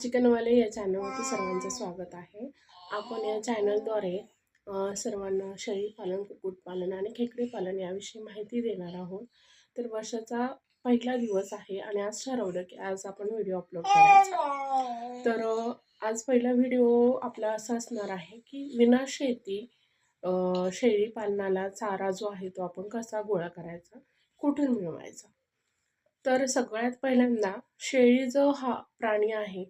चिकनवाले या चॅनलवरती सर्वांचं स्वागत आहे. आपण या चॅनलद्वारे सर्वांना शेळी पालन कुक्कुटपालन आणि खेकडे पालन याविषयी माहिती देणार आहोत. तर वर्षाचा पहिला दिवस आहे आणि आज ठरवलं की आज आपण व्हिडिओ अपलोड करायचा. तर आज पहिला व्हिडिओ आपला असा असणार आहे की विना शेती शेळीपालनाला शेळी पालनाला चारा जो आहे तो आपण कसा गोळा करायचा कुठून मिळवायचा? तर सगळ्यात पहिल्यांदा शेळी जो हा प्राणी आहे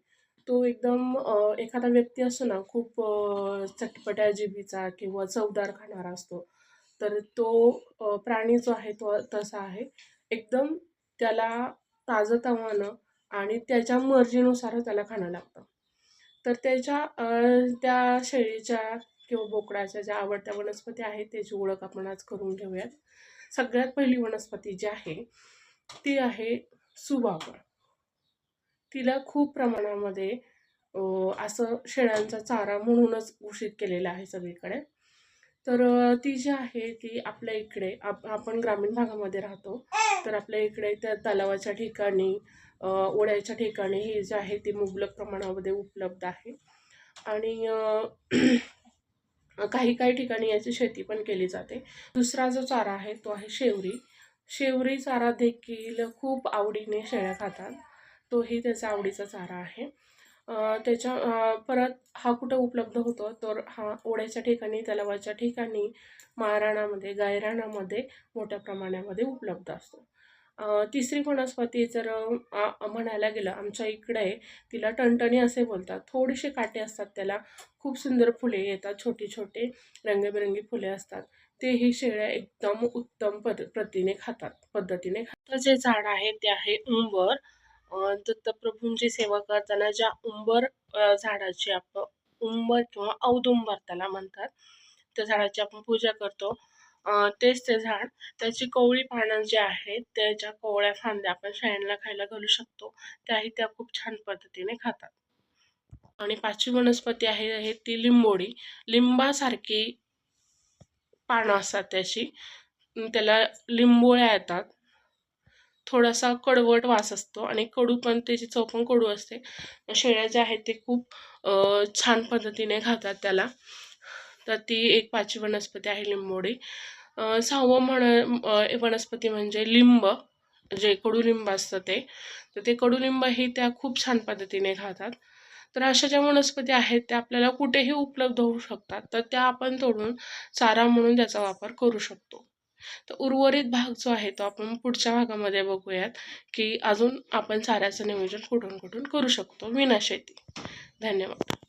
तो एकदम एखादा व्यक्ती असतो ना खूप चटपट्या जिबीचा किंवा चवदार खाणारा असतो. तर तो प्राणी जो आहे तो तसा आहे. एकदम त्याला ताजंतवानं आणि त्याच्या मर्जीनुसार त्याला खाणं लागतं. तर त्याच्या त्या शेळीच्या किंवा बोकडाच्या ज्या आवडत्या वनस्पती आहेत त्याची ओळख आपण आज करून घेऊयात. सगळ्यात पहिली वनस्पती जी आहे ती आहे सुबावळ तिला खूप प्रमाणामध्ये असं शेळ्यांचा चारा म्हणूनच घोषित केलेला आहे सगळीकडे. तर ती जी आहे ती आपल्या इकडे आप आपण ग्रामीण भागामध्ये राहतो. तर आपल्या इकडे त्या तलावाच्या ठिकाणी ओढ्याच्या ठिकाणी ही जी आहे ती मुबलक प्रमाणामध्ये उपलब्ध आहे. आणि काही काही ठिकाणी याची शेती पण केली जाते. दुसरा जो चारा आहे तो आहे शेवरी. शेवरी चारा देखील खूप आवडीने शेळ्या खातात. तोही त्याचा आवडीचा चारा आहे. त्याच्या परत हा कुठं उपलब्ध होतो तर हा ओढ्याच्या ठिकाणी तलावाच्या ठिकाणी महाराणामध्ये गायराणामध्ये मोठ्या प्रमाणामध्ये उपलब्ध असतो. तिसरी वनस्पती जर म्हणायला गेलं आमच्या इकडे तिला टणटणी असे बोलतात. थोडेसे काटे असतात त्याला खूप सुंदर फुले येतात छोटी छोटे रंगीबेरंगी फुले असतात. तेही शेळ्या एकदम उत्तम पद प्रतीने खातात पद्धतीने खातात. जे झाड आहे ते आहे उंबर. दत्तप्रभूंची सेवा करताना ज्या उंबर झाडाची आपण उंबर किंवा औदुंबर त्याला म्हणतात त्या झाडाची आपण पूजा करतो. तेच ते झाड त्याची कोवळी पानं जे आहेत त्याच्या कोवळ्या फांद्या आपण शेळ्यांना खायला घालू शकतो. त्याही त्या खूप छान पद्धतीने खातात. आणि पाचवी वनस्पती आहे आहे ती लिंबोडी. लिंबासारखी पानं असतात त्याची. त्याला लिंबोळ्या येतात. थोडासा कडवट वास असतो आणि कडू पण त्याची चव पण कडू असते. शेळ्या ज्या आहेत ते खूप छान पद्धतीने खातात त्याला. तर ती एक पाचवी वनस्पती आहे लिंबोडी. सहावं म्हण वनस्पती म्हणजे लिंब जे कडुलिंब असतं ते. तर ते कडुलिंब हे त्या खूप छान पद्धतीने खातात. तर अशा ज्या वनस्पती आहेत त्या आपल्याला कुठेही उपलब्ध होऊ शकतात. तर त्या आपण तोडून चारा म्हणून त्याचा वापर करू शकतो. तर उर्वरित भाग जो आहे तो आपण पुढच्या भागामध्ये बघूयात की अजून आपण चाऱ्याचं नियोजन कुठून कुठून करू शकतो. विना शेती धन्यवाद.